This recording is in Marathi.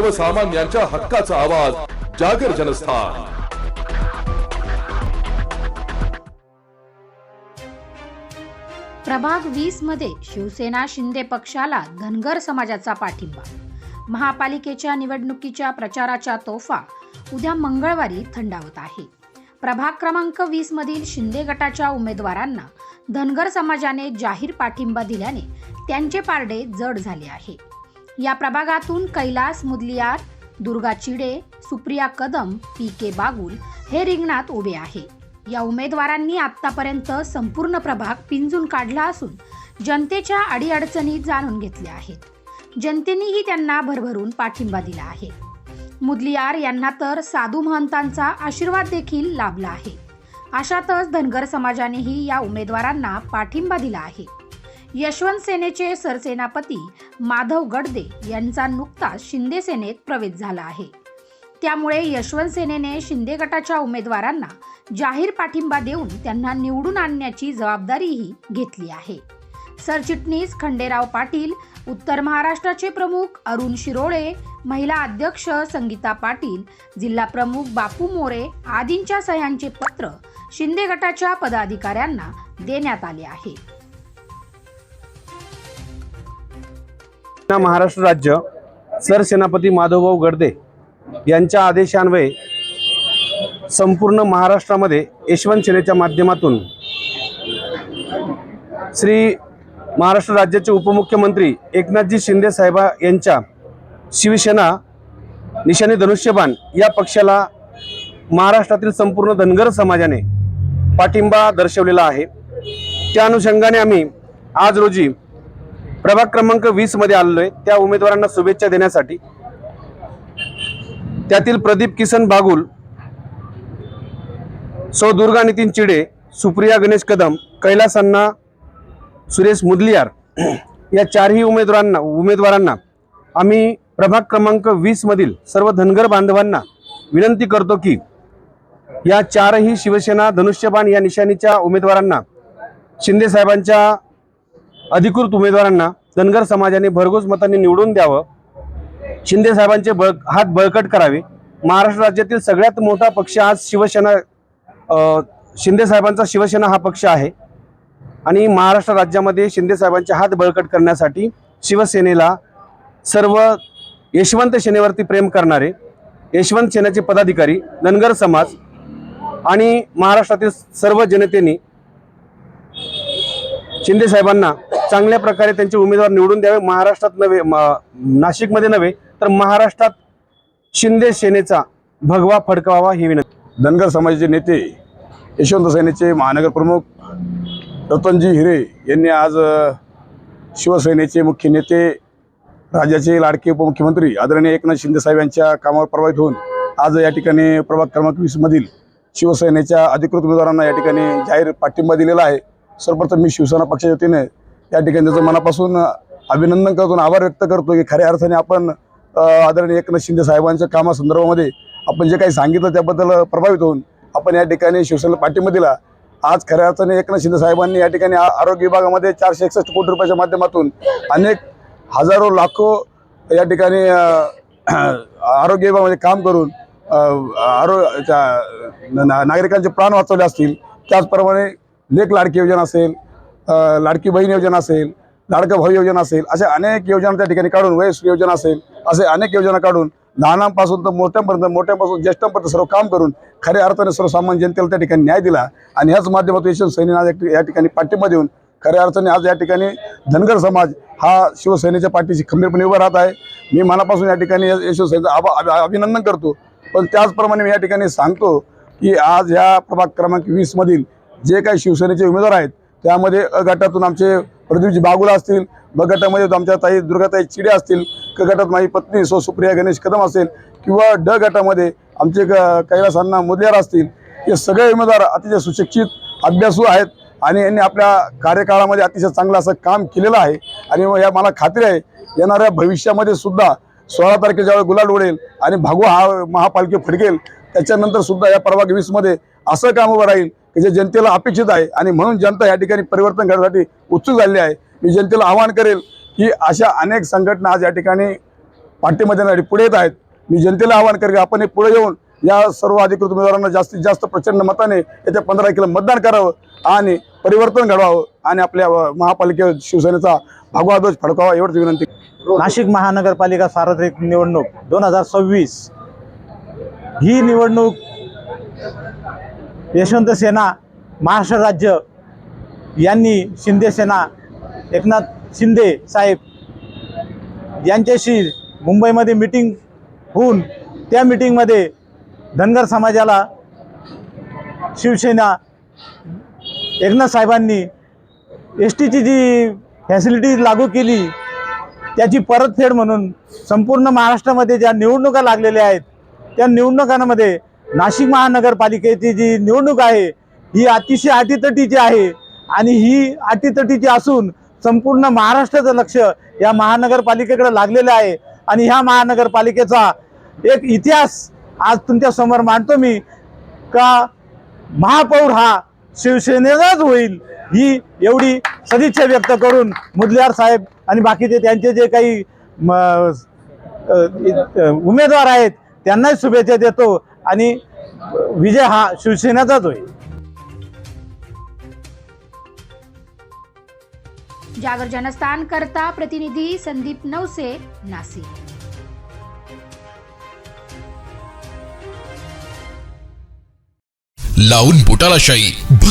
सर्वसामान्यांच्या हक्काचा आवाज जागर जनस्थान. प्रभाग वीसमध्ये शिवसेना शिंदे पक्षाला धनगर समाजाचा पाठिंबा. महापालिकेच्या निवडणुकीच्या प्रचाराच्या तोफा उद्या मंगळवारी थंडावत आहे. प्रभाग क्रमांक वीस मधील शिंदे गटाच्या उमेदवारांना धनगर समाजाने जाहीर पाठिंबा दिल्याने त्यांचे पारडे जड झाले आहे. या प्रभागातून कैलास मुदलियार दुर्गा चिडे सुप्रिया कदम पी के बागुल हे रिंगणात उभे आहे. या उमेदवारांनी आतापर्यंत संपूर्ण प्रभाग पिंजून काढला असून जनतेच्या अडीअडचणी जाणून घेतल्या आहेत. जनतेनेही त्यांना भरभरून पाठिंबा दिला आहे. मुदलियार यांना तर साधू महंतांचा आशीर्वाद देखील लाभला आहे. अशातच धनगर समाजानेही या उमेदवारांना पाठिंबा दिला आहे. यशवंत सेनेचे सरसेनापती माधव गडदे यांचा नुकताच शिंदे सेनेत प्रवेश झाला आहे. त्यामुळे यशवंत सेनेने शिंदे गटाच्या उमेदवारांना जाहीर पाठिंबा देऊन त्यांना निवडून आणण्याची जबाबदारीही घेतली आहे. सरचिटणीस खंडेराव पाटील उत्तर महाराष्ट्राचे प्रमुख अरुण शिरोळे महिला अध्यक्ष संगीता पाटील जिल्हा प्रमुख बापू मोरे आदींच्या सह्यांचे पत्र शिंदे गटाच्या पदाधिकाऱ्यांना देण्यात आले आहे. महाराष्ट्र राज्य सरसेनापती माधवभाऊ गडदे यांच्या आदेशान्वये संपूर्ण महाराष्ट्रामध्ये यशवंत सेनेच्या माध्यमातून श्री महाराष्ट्र राज्याचे उपमुख्यमंत्री एकनाथजी शिंदे साहेबा यांच्या शिवसेना निशाने धनुष्यबाण या पक्षाला महाराष्ट्रातील संपूर्ण धनगर समाजाने पाठिंबा दर्शवलेला आहे. त्या अनुषंगाने आम्ही आज रोजी प्रभाग क्रमांक वीसमध्ये आलेलो आहे त्या उमेदवारांना शुभेच्छा देण्यासाठी. त्यातील प्रदीप किसन बागुल सौ दुर्गा नितीन चिडे सुप्रिया गणेश कदम कैलास अण्णा सुरेश मुदलियार या चारही उमेदवारांना उमेदवारांना आम्ही प्रभाग क्रमांक वीस मधील सर्व धनगर बांधवांना विनंती करतो की या चारही शिवसेना धनुष्यबाण या निशाणीच्या उमेदवारांना शिंदे साहेबांच्या अधिकृत उमेदवारांना धनगर समाजाने भरघोस मतांनी निवडून द्यावं. शिंदे साहेबांचे बळ हात बळकट करावे. महाराष्ट्र राज्यातील सगळ्यात मोठा पक्ष आज शिवसेना शिंदे साहेबांचा शिवसेना हा पक्ष आहे. आणि महाराष्ट्र राज्यामध्ये शिंदे साहेबांचे हात बळकट करण्यासाठी शिवसेनेला सर्व यशवंत सेनेवरती प्रेम करणारे यशवंत सेनेचे पदाधिकारी धनगर समाज आणि महाराष्ट्रातील सर्व जनतेने शिंदे साहेबांना चांगल्या प्रकारे त्यांचे उमेदवार निवडून द्यावे. महाराष्ट्रात नव्हे म- नाशिकमध्ये नव्हे तर महाराष्ट्रात शिंदे सेनेचा भगवा फडकावा ही विनंती. धनगर समाजाचे नेते यशवंत सेनेचे महानगर प्रमुख रतनजी हिरे यांनी आज शिवसेनेचे मुख्य नेते राज्याचे लाडके उपमुख्यमंत्री आदरणीय एकनाथ शिंदे साहेब यांच्या कामावर प्रभावित होऊन आज या ठिकाणी प्रभाग क्रमांक वीसमधील शिवसेनेच्या अधिकृत उमेदवारांना या ठिकाणी जाहीर पाठिंबा दिलेला आहे. सर्वप्रथम मी शिवसेना पक्षाच्या वतीने त्या ठिकाणी त्याचं मनापासून अभिनंदन करतो आभार व्यक्त करतो की खऱ्या अर्थाने आपण आदरणीय एकनाथ शिंदे साहेबांच्या कामासंदर्भामध्ये आपण जे काही सांगितलं त्याबद्दल प्रभावित होऊन आपण या ठिकाणी शिवसेनेला पाठिंबा दिला. आज खऱ्या अर्थाने एकनाथ शिंदे साहेबांनी या ठिकाणी आरोग्य विभागामध्ये चारशे एकसष्ट कोटी रुपयाच्या माध्यमातून अनेक हजारो लाखो या ठिकाणी आरोग्य विभागामध्ये काम करून आरो त्या- ना- नागरिकांचे प्राण वाचवले असतील. त्याचप्रमाणे लेख लाडकी योजना असेल लाडकी बहीण योजना असेल लाडका भाऊ योजना असेल अशा अनेक योजना त्या ठिकाणी काढून वयस्कर योजना असेल असे अनेक योजना काढून लहानांपासून तर मोठ्यांपर्यंत मोठ्यांपासून ज्येष्ठांपर्यंत सर्व काम करून खऱ्या अर्थाने सर्वसामान्य जनतेला त्या ठिकाणी न्याय दिला आणि ह्याच माध्यमातून यशवंत सैनी आज या ठिकाणी पाठिंबा देऊन खऱ्या अर्थाने आज या ठिकाणी धनगर समाज हा शिवसेनेच्या पाठीशी खंबीरपणे उभा राहत आहे. मी मनापासून या ठिकाणी यशवंत सैनीचं आभा अभिनंदन करतो. पण त्याचप्रमाणे मी या ठिकाणी सांगतो की आज ह्या प्रभाग क्रमांक वीसमधील जे काही शिवसेनेचे उमेदवार आहेत त्यामध्ये अ गटातून आमचे प्रदीपजी बागुला असतील ब गटामध्ये आमच्या ताई दुर्गाताई चिडे असतील क गटात माझी पत्नी सो सुप्रिया गणेश कदम असेल किंवा ड गटामध्ये आमचे क- कैलास अण्णा मुदलियार असतील हे सगळे उमेदवार अतिशय सुशिक्षित अभ्यासू आहेत आणि यांनी आपल्या कार्यकाळामध्ये अतिशय चांगलं असं काम केलेलं आहे आणि मग या मला खात्री आहे येणाऱ्या भविष्यामध्ये सुद्धा सोळा तारखेच्या वेळी गुलाल उडेल आणि भागवा हा महापालिके फडकेल त्याच्यानंतर सुद्धा या परवा वीसमध्ये असं काम उभं राहील जे जनतेला अपेक्षित आहे आणि म्हणून जनता या ठिकाणी परिवर्तन करण्यासाठी उत्सुक झालेली आहे. मी जनतेला आवाहन करेल की अशा अनेक संघटना आज या ठिकाणी पाठिंबा देण्यासाठी पुढे येत आहेत. मी जनतेला आवाहन करेन आपण हे पुढे येऊन या सर्व अधिकृत उमेदवारांना जास्तीत जास्त प्रचंड मताने येत्या पंधरा किलो मतदान करावं आणि परिवर्तन घडवावं आणि आपल्या महापालिके शिवसेनेचा भगवा ध्वज फडकावा एवढीच विनंती. नाशिक महानगरपालिका सार्वत्रिक निवडणूक दोन हजार सव्वीस ही निवडणूक यशवंत सेना महाराष्ट्र राज्य यांनी शिंदे सेना एकनाथ शिंदे साहेब यांच्याशी मुंबईमध्ये मिटिंग होऊन त्या मिटिंगमध्ये धनगर समाजाला शिवसेना एकनाथ साहेबांनी एस टीची जी फॅसिलिटी लागू केली त्याची परतफेड म्हणून संपूर्ण महाराष्ट्रामध्ये ज्या निवडणुका लागलेल्या आहेत त्या निवडणुकांमध्ये नाशिक महानगरपालिकेची जी निवडणूक आहे ही अतिशय अटीतटीची आहे आणि ही अटीतटीची असून संपूर्ण महाराष्ट्राचं लक्ष या महानगरपालिकेकडे लागलेलं आहे. आणि ह्या महानगरपालिकेचा एक इतिहास आज तुमच्यासमोर मांडतो मी का महापौर हा शिवसेनेलाच होईल ही एवढी सदिच्छा व्यक्त करून मुदलियार साहेब आणि बाकीचे त्यांचे जे काही म, उमेदवार आहेत त्यांनाही शुभेच्छा देतो. आणि विजय हा शिवसेनेचाच होईल जागर जनस्थान करता प्रतिनिधी संदीप नवसे नाशिक. लावून बोटाला शाही